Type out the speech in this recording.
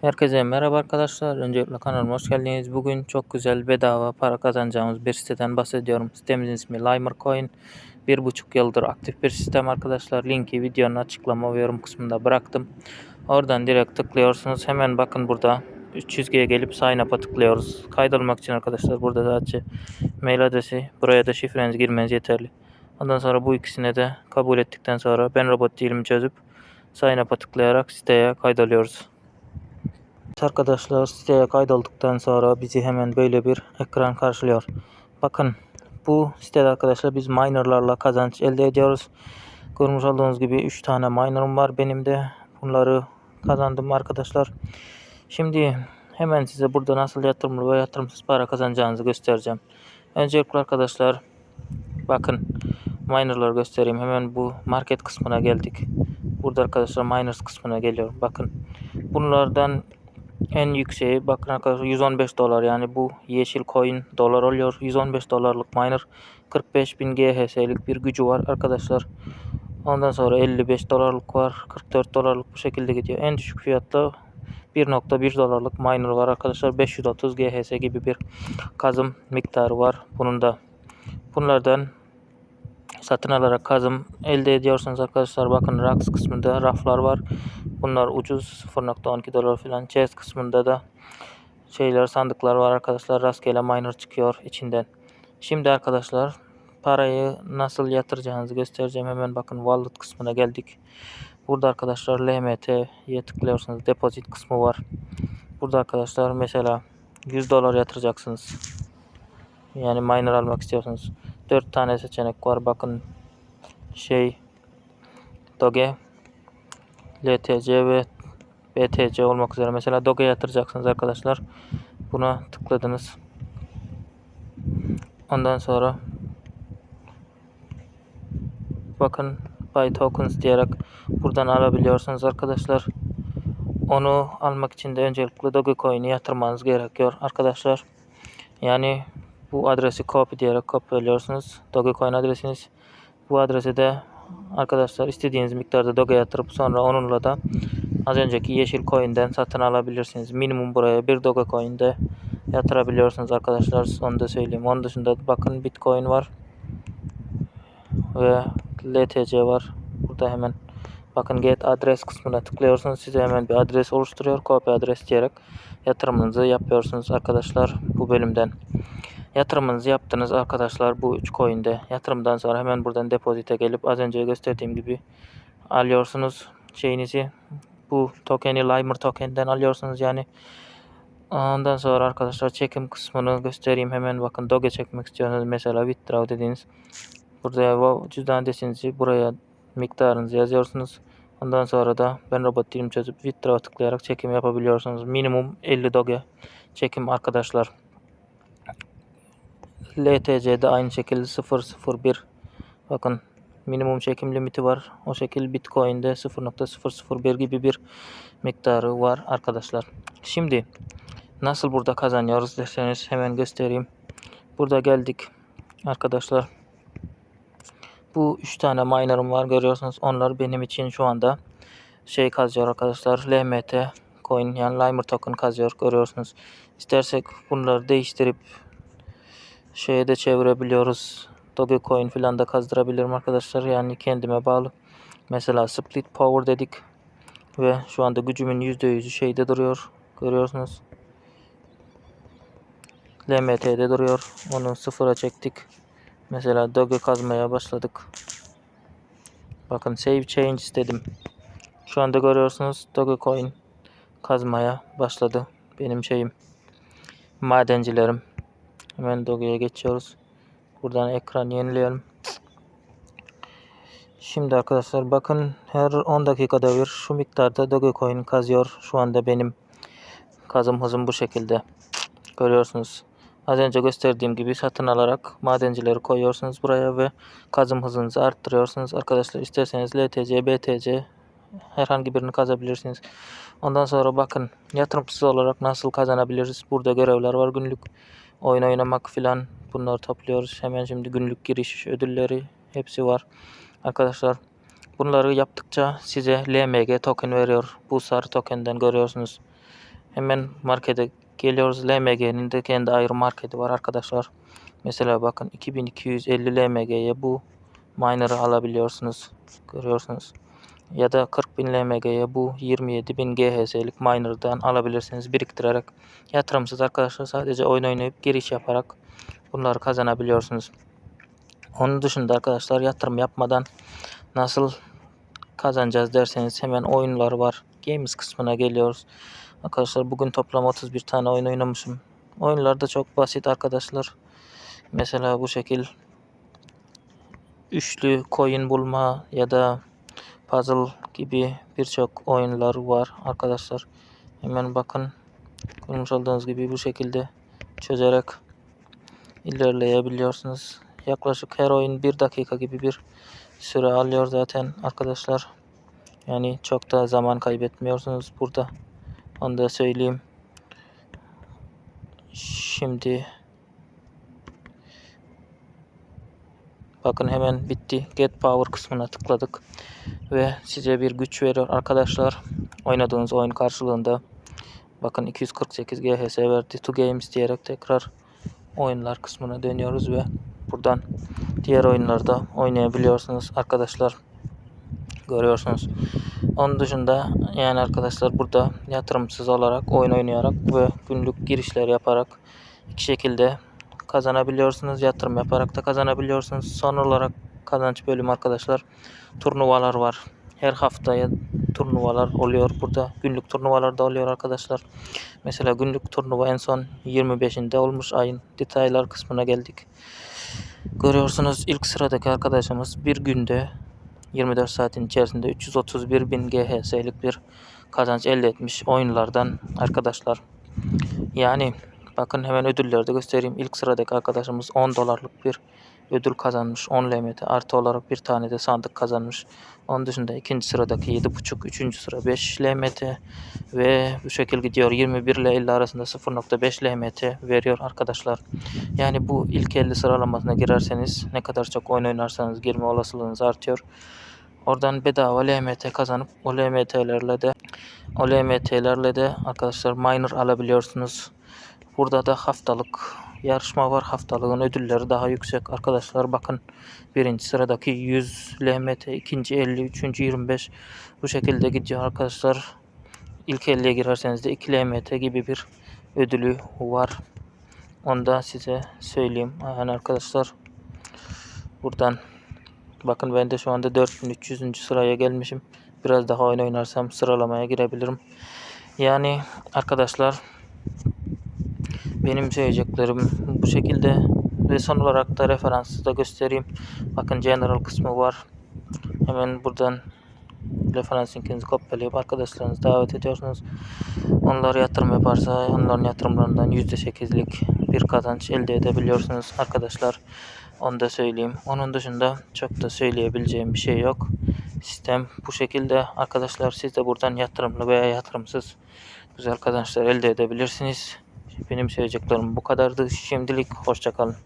Herkese merhaba arkadaşlar. Öncelikle kanalıma hoş geldiniz. Bugün çok güzel bedava para kazanacağımız bir siteden bahsediyorum. Sitemizin ismi Limercoin. Bir buçuk yıldır aktif bir sistem arkadaşlar. Linki videonun açıklama ve yorum kısmında bıraktım. Oradan direkt tıklıyorsunuz. Hemen bakın burada 3 çizgiye gelip sign up'a tıklıyoruz. Kaydolmak için arkadaşlar burada sadece mail adresi, buraya da şifrenizi girmeniz yeterli. Ondan sonra bu ikisine de kabul ettikten sonra ben robot değilim çözüp sign up'a tıklayarak siteye kaydoluyoruz. Arkadaşlar siteye kaydolduktan sonra bizi hemen böyle bir ekran karşılıyor. Bakın bu sitede arkadaşlar biz minerlarla kazanç elde ediyoruz. Görmüş olduğunuz gibi 3 tane minerum var benim de. Bunları kazandım arkadaşlar. Şimdi hemen size burada nasıl yatırımlı ve yatırımsız para kazanacağınızı göstereceğim. Öncelikle arkadaşlar bakın minerları göstereyim. Hemen bu market kısmına geldik. Burada arkadaşlar miners kısmına geliyorum. Bakın bunlardan en yükseği bakın arkadaşlar 115 dolar yani bu yeşil coin dolar oluyor. 115 dolarlık miner 45.000 GHS'lik bir gücü var arkadaşlar. Ondan sonra 55 dolarlık var. 44 dolarlık bu şekilde gidiyor. En düşük fiyatta 1.1 dolarlık miner var arkadaşlar. 530 GHS gibi bir kazım miktarı var. Bunun da bunlardan satın alarak kazım elde ediyorsunuz arkadaşlar. Bakın racks kısmında raflar var. Bunlar ucuz 0.12 dolar falan. Chest kısmında da şeyler sandıklar var arkadaşlar. Rastgele miner çıkıyor içinden. Şimdi arkadaşlar parayı nasıl yatıracağınızı göstereceğim. Hemen bakın wallet kısmına geldik. Burada arkadaşlar LMT'ye tıklıyorsunuz. Deposit kısmı var. Burada arkadaşlar mesela 100 dolar yatıracaksınız. Yani miner almak istiyorsunuz. 4 tane seçenek var. Bakın şey Doge LTC ve BTC olmak üzere. Mesela Doge yatıracaksınız arkadaşlar. Buna tıkladınız. Ondan sonra bakın Buy Tokens diyerek buradan alabiliyorsunuz arkadaşlar. Onu almak için de öncelikle Dogecoin'i yatırmanız gerekiyor arkadaşlar. Yani bu adresi copy diyerek kopyalıyorsunuz. Dogecoin adresiniz. Bu adrese de arkadaşlar istediğiniz miktarda Doge yatırıp sonra onunla da az önceki yeşil coin'den satın alabilirsiniz. Minimum buraya bir Dogecoin'de yatırabiliyorsunuz arkadaşlar. Onu da söyleyeyim. Onun dışında bakın Bitcoin var. Ve LTC var. Burada hemen bakın get adres kısmına tıklıyorsunuz. Size hemen bir adres oluşturuyor. Copy adres diyerek yatırımınızı yapıyorsunuz arkadaşlar bu bölümden. Yatırımınızı yaptınız arkadaşlar bu 3 coin'de. Yatırımdan sonra hemen buradan depozite gelip az önce gösterdiğim gibi alıyorsunuz şeyinizi. Bu tokeni Limer tokenden alıyorsunuz yani. Ondan sonra arkadaşlar çekim kısmını göstereyim. Hemen bakın Doge çekmek istiyorsanız mesela withdraw dediğiniz. Burada cüzdan adresinizi buraya miktarınızı yazıyorsunuz. Ondan sonra da ben robot dilim çözüp withdraw tıklayarak çekim yapabiliyorsunuz. Minimum 50 Doge çekim arkadaşlar. LTC'de aynı şekilde 001 bakın minimum çekim limiti var. O şekilde Bitcoin'de 0.001 gibi bir miktarı var arkadaşlar. Şimdi nasıl burada kazanıyoruz derseniz hemen göstereyim. Burada geldik arkadaşlar. Bu 3 tane miner'ım var görüyorsunuz. Onlar benim için şu anda şey kazıyor arkadaşlar. LMT coin yani Limer token kazıyor görüyorsunuz. İstersek bunları değiştirip şeye de çevirebiliyoruz. Dogecoin falan da kazdırabilirim arkadaşlar. Yani kendime bağlı. Mesela split power dedik. Ve şu anda gücümün %100'ü şeyde duruyor. Görüyorsunuz. LMT'de duruyor. Onu sıfıra çektik. Mesela Doge kazmaya başladık. Bakın save change dedim. Şu anda görüyorsunuz Dogecoin kazmaya başladı. Benim şeyim. Madencilerim. Hemen Doge'ye geçiyoruz. Buradan ekran yenileyelim. Şimdi arkadaşlar bakın her 10 dakikada bir şu miktarda Dogecoin kazıyor. Şu anda benim kazım hızım bu şekilde. Görüyorsunuz. Az önce gösterdiğim gibi satın alarak madencileri koyuyorsunuz buraya ve kazım hızınızı arttırıyorsunuz. Arkadaşlar isterseniz LTC, BTC herhangi birini kazabilirsiniz. Ondan sonra bakın yatırımsız olarak nasıl kazanabiliriz? Burada görevler var günlük oyun oynamak filan bunları topluyoruz. Hemen şimdi günlük giriş ödülleri hepsi var. Arkadaşlar bunları yaptıkça size LMG token veriyor. Bu sarı tokenden görüyorsunuz. Hemen markete geliyoruz. LMG'nin de kendi ayrı marketi var arkadaşlar. Mesela bakın 2250 LMG'ye bu miner'ı alabiliyorsunuz. Görüyorsunuz. Ya da 40.000 LMG'ye bu 27.000 GHz'lik miner'dan alabilirsiniz biriktirerek. Yatırımsız arkadaşlar sadece oyun oynayıp giriş yaparak bunları kazanabiliyorsunuz. Onun dışında arkadaşlar yatırım yapmadan nasıl kazanacağız derseniz hemen oyunlar var. Games kısmına geliyoruz. Arkadaşlar bugün toplam 31 tane oyun oynamışım. Oyunlar da çok basit arkadaşlar. Mesela bu şekil üçlü coin bulma ya da puzzle gibi birçok oyunlar var arkadaşlar. Hemen bakın görmüş olduğunuz gibi bu şekilde çözerek ilerleyebiliyorsunuz. Yaklaşık her oyun bir dakika gibi bir süre alıyor zaten arkadaşlar. Yani çok da zaman kaybetmiyorsunuz burada. Onu da söyleyeyim. Şimdi bakın hemen bitti. Get Power kısmına tıkladık ve size bir güç veriyor arkadaşlar. Oynadığınız oyun karşılığında bakın 248 GHz verdi. To Games diyerek tekrar oyunlar kısmına dönüyoruz ve buradan diğer oyunlarda oynayabiliyorsunuz arkadaşlar. Görüyorsunuz. Onun dışında yani arkadaşlar burada yatırımsız olarak oyun oynayarak ve günlük girişler yaparak iki şekilde kazanabiliyorsunuz. Yatırım yaparak da kazanabiliyorsunuz. Son olarak kazanç bölümü arkadaşlar turnuvalar var. Her haftaya turnuvalar oluyor. Burada günlük turnuvalar da oluyor arkadaşlar. Mesela günlük turnuva en son 25'inde olmuş ayın detaylar kısmına geldik. Görüyorsunuz ilk sıradaki arkadaşımız bir günde 24 saatin içerisinde 331 bin GHZ'lik bir kazanç elde etmiş oyunlardan arkadaşlar. Yani bakın hemen ödülleri de göstereyim. İlk sıradaki arkadaşımız 10 dolarlık bir ödül kazanmış. 10 LMT artı olarak bir tane de sandık kazanmış. Onun dışında ikinci sıradaki 7.5, üçüncü sıra 5 LMT ve bu şekil gidiyor. 21 ile 50 arasında 0.5 LMT veriyor arkadaşlar. Yani bu ilk 50 sıralamasına girerseniz ne kadar çok oyun oynarsanız girme olasılığınız artıyor. Oradan bedava LMT kazanıp o LMT'lerle de o LMT'lerle de arkadaşlar minor alabiliyorsunuz. Burada da haftalık yarışma var. Haftalığın ödülleri daha yüksek arkadaşlar. Bakın birinci sıradaki 100 LMT, ikinci 50, üçüncü 25 bu şekilde gidiyor arkadaşlar. İlk 50'ye girerseniz de 2 LMT gibi bir ödülü var. Onu da size söyleyeyim. Yani arkadaşlar buradan bakın ben de şu anda 4300. sıraya gelmişim. Biraz daha oyun oynarsam sıralamaya girebilirim. Yani arkadaşlar benim söyleyeceklerim bu şekilde ve son olarak da referansı da göstereyim. Bakın general kısmı var. Hemen buradan referans linkinizi kopyalayıp arkadaşlarınızı davet ediyorsunuz. Onlar yatırım yaparsa onların yatırımlarından %8'lik bir kazanç elde edebiliyorsunuz arkadaşlar. Onu da söyleyeyim. Onun dışında çok da söyleyebileceğim bir şey yok. Sistem bu şekilde arkadaşlar siz de buradan yatırımlı veya yatırımsız güzel kazançlar elde edebilirsiniz. Benim söyleyeceklerim bu kadardı. Şimdilik hoşçakalın.